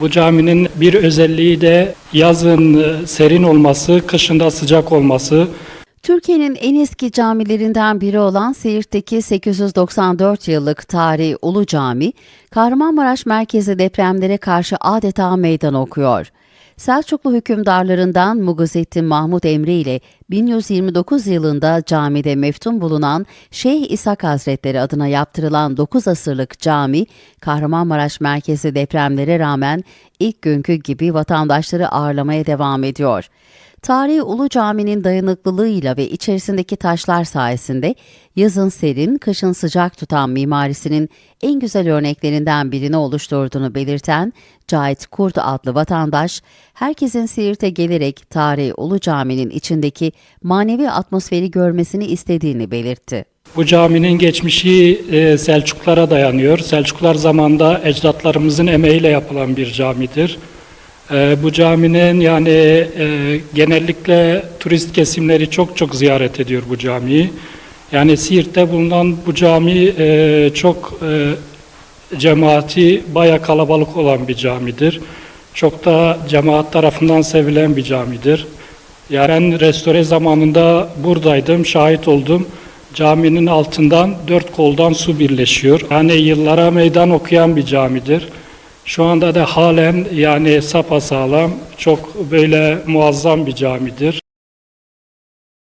Bu caminin bir özelliği de yazın e, serin olması, kışında sıcak olması. Türkiye'nin en eski camilerinden biri olan Siirt'teki 894 yıllık tarihi Ulu Cami, Kahramanmaraş merkezi depremlere karşı adeta meydan okuyor. Selçuklu hükümdarlarından Muguzettin Mahmut Emre ile 1129 yılında camide meftun bulunan Şeyh İshak Hazretleri adına yaptırılan 9 asırlık cami, Kahramanmaraş merkezi depremlere rağmen ilk günkü gibi vatandaşları ağırlamaya devam ediyor. Tarihi Ulu Cami'nin dayanıklılığıyla ve içerisindeki taşlar sayesinde yazın serin, kışın sıcak tutan mimarisinin en güzel örneklerinden birini oluşturduğunu belirten Cahit Kurt adlı vatandaş, herkesin Siirt'e gelerek tarihi Ulu Cami'nin içindeki manevi atmosferi görmesini istediğini belirtti. Bu caminin geçmişi e, Selçuklara dayanıyor. Selçuklar zamanında ecdatlarımızın emeğiyle yapılan bir camidir. E, bu caminin yani e, genellikle turist kesimleri çok çok ziyaret ediyor bu camiyi. Yani Siirt'te bulunan bu cami e, çok e, cemaati baya kalabalık olan bir camidir. Çok da cemaat tarafından sevilen bir camidir. Yani ben restore zamanında buradaydım, şahit oldum. Caminin altından dört koldan su birleşiyor. Yani yıllara meydan okuyan bir camidir. Şu anda da halen yani sapasağlam, çok böyle muazzam bir camidir.